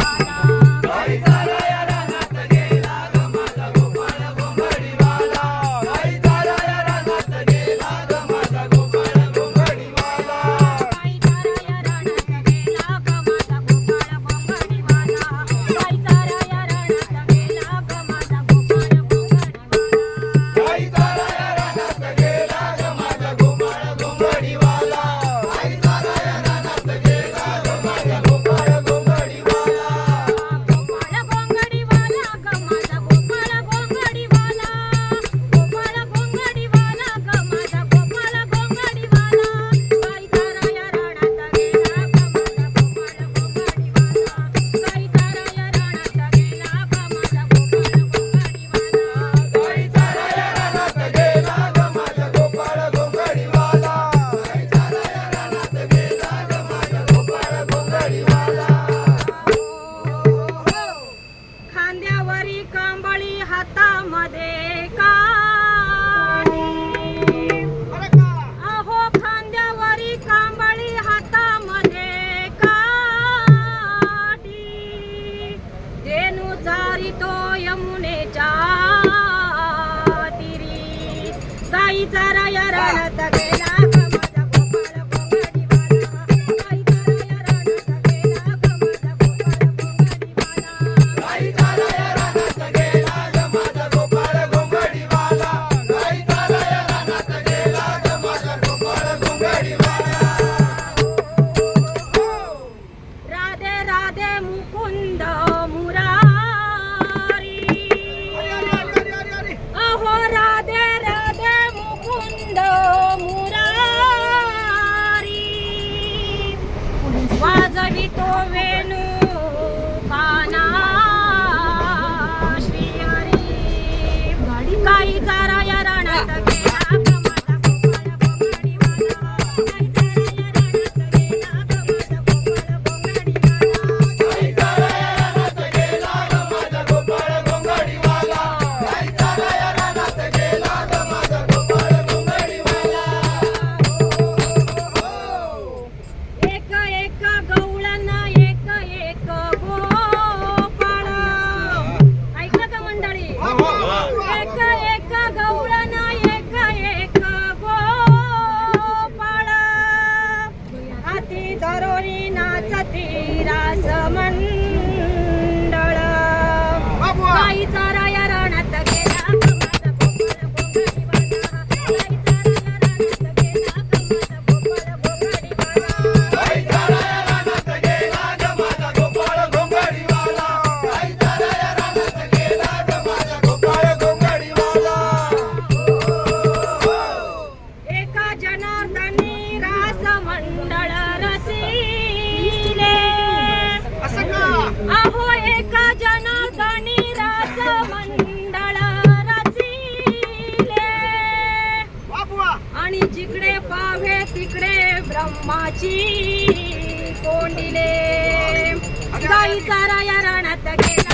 Bye, guys. मध्ये अहो खांद्यावरी कांबळी हातामध्ये काठी. देणू जारी तो यमुनेच्या तिरी. गाई चारा गेला. नाचती रास मन एका आणि जिकडे पावे तिकडे ब्रह्माची कोंडिले. गाई चारा या राणात गेला.